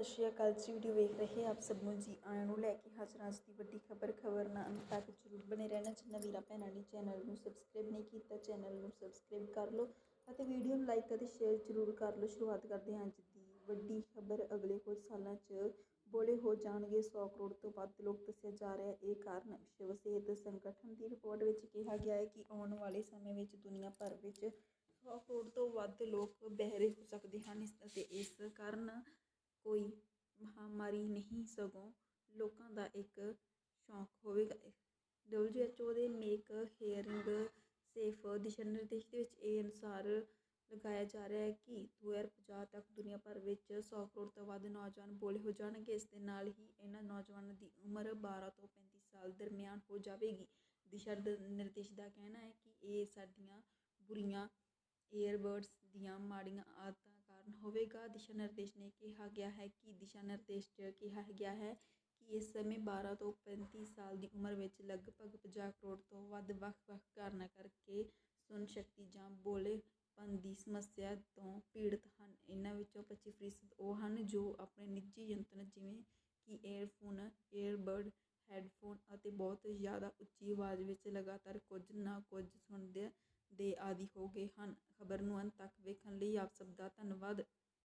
ਸਤਿ ਸ਼੍ਰੀ ਅਕਾਲ ਜੀ, ਵੀਡੀਓ ਵੇਖ ਰਹੇ ਆਪ ਸਭ ਨੂੰ ਜੀ। ਆਇਆਂ ਨੂੰ ਲੈ ਕੇ ਹਾਜ਼ਰ ਹਾਂ ਅੱਜ ਦੀ ਵੱਡੀ ਖਬਰ। ਖਬਰ ਨਾਲ ਅੰਤ ਤੱਕ ਜ਼ਰੂਰ ਬਣੇ ਰਹਿਣਾ। ਜਿੰਨਾ ਵੀਰਾਂ ਭੈਣਾਂ ਨੇ ਚੈਨਲ ਨੂੰ ਸਬਸਕ੍ਰਾਈਬ ਨਹੀਂ ਕੀਤਾ, ਚੈਨਲ ਨੂੰ ਸਬਸਕ੍ਰਾਈਬ ਕਰ ਲਓ ਅਤੇ ਵੀਡੀਓ ਨੂੰ ਲਾਈਕ ਅਤੇ ਸ਼ੇਅਰ ਜ਼ਰੂਰ ਕਰ ਲਓ। ਸ਼ੁਰੂਆਤ ਕਰਦੇ ਹਾਂ ਅੱਜ ਦੀ ਵੱਡੀ ਖਬਰ। ਅਗਲੇ ਕੁਝ ਸਾਲਾਂ 'ਚ ਬੋਲੇ ਹੋ ਜਾਣਗੇ। 100 ਕਰੋੜ ਤੋਂ ਵੱਧ ਲੋਕ ਦੱਸਿਆ ਜਾ ਰਿਹਾ ਇਹ ਕਾਰਨ ਵਿਸ਼ਵ ਸਿਹਤ ਸੰਗਠਨ ਦੀ ਰਿਪੋਰਟ ਵਿੱਚ ਕਿਹਾ ਗਿਆ ਹੈ ਕਿ ਆਉਣ ਵਾਲੇ ਸਮੇਂ ਵਿੱਚ ਦੁਨੀਆ ਭਰ ਵਿੱਚ 100 ਕਰੋੜ ਤੋਂ ਵੱਧ ਲੋਕ ਬਹਿਰੇ ਹੋ ਸਕਦੇ ਹਨ। ਅਤੇ ਇਸ ਕਾਰਨ ਕੋਈ ਮਹਾਂਮਾਰੀ ਨਹੀਂ ਸਗੋਂ ਲੋਕਾਂ ਦਾ ਇੱਕ ਸ਼ੌਂਕ ਹੋਵੇਗਾ। WHO ਦੇ ਮੇਕ ਹੇਅਰਿੰਗ ਸੇਫ ਦਿਸ਼ਾ ਨਿਰਦੇਸ਼ ਦੇ ਵਿੱਚ ਇਹ ਅਨੁਸਾਰ ਲਗਾਇਆ ਜਾ ਰਿਹਾ ਹੈ ਕਿ 2050 ਤੱਕ ਦੁਨੀਆ ਭਰ ਵਿੱਚ 100 ਕਰੋੜ ਤੋਂ ਵੱਧ ਨੌਜਵਾਨ ਬੋਲੇ ਹੋ ਜਾਣਗੇ। ਇਸ ਦੇ ਨਾਲ ਹੀ ਇਹਨਾਂ ਨੌਜਵਾਨਾਂ ਦੀ ਉਮਰ 12 ਤੋਂ 35 ਸਾਲ ਦਰਮਿਆਨ ਹੋ ਜਾਵੇਗੀ। ਦਿਸ਼ਾ ਨਿਰਦੇਸ਼ ਦਾ ਕਹਿਣਾ ਹੈ ਕਿ ਇਹ ਸਾਡੀਆਂ ਬੁਰੀਆਂ ਏਅਰਬਰਡਸ ਦੀਆਂ ਮਾੜੀਆਂ ਆਦਤਾਂ ਕਾਰਨ ਹੋਵੇਗਾ। ਦਿਸ਼ਾ ਨਿਰਦੇਸ਼ ਨੇ ਕਿਹਾ ਗਿਆ ਹੈ ਕਿ ਦਿਸ਼ਾ ਨਿਰਦੇਸ਼ 'ਚ ਕਿਹਾ ਗਿਆ ਹੈ ਕਿ ਇਸ ਸਮੇਂ 12 ਤੋਂ 35 ਸਾਲ ਦੀ ਉਮਰ ਵਿੱਚ ਲਗਭਗ 50 ਕਰੋੜ ਤੋਂ ਵੱਧ ਵੱਖ-ਵੱਖ ਕਾਰਨਾਂ ਕਰਕੇ ਸੁਣ ਸ਼ਕਤੀ ਜਾਂ ਬੋਲੇਪਨ ਦੀ ਸਮੱਸਿਆ ਤੋਂ ਪੀੜਤ ਹਨ। ਇਹਨਾਂ ਵਿੱਚੋਂ 25% ਉਹ ਹਨ ਜੋ ਆਪਣੇ ਨਿੱਜੀ ਯੰਤਰ ਜਿਵੇਂ ਕਿ ਏਅਰਫੋਨ, ਏਅਰਬਡ, ਹੈੱਡਫੋਨ ਅਤੇ ਬਹੁਤ ਜ਼ਿਆਦਾ ਉੱਚੀ ਆਵਾਜ਼ ਵਿੱਚ ਲਗਾਤਾਰ ਕੁਝ ਨਾ ਕੁਝ ਸੁਣਦੇ ਦੇ ਆਦੀ ਹੋ ਗਏ ਹਨ। ਖਬਰ ਨੂੰ ਅੰਤ ਤੱਕ ਵੇਖਣ ਲਈ ਆਪ ਸਭ ਦਾ ਧੰਨਵਾਦ।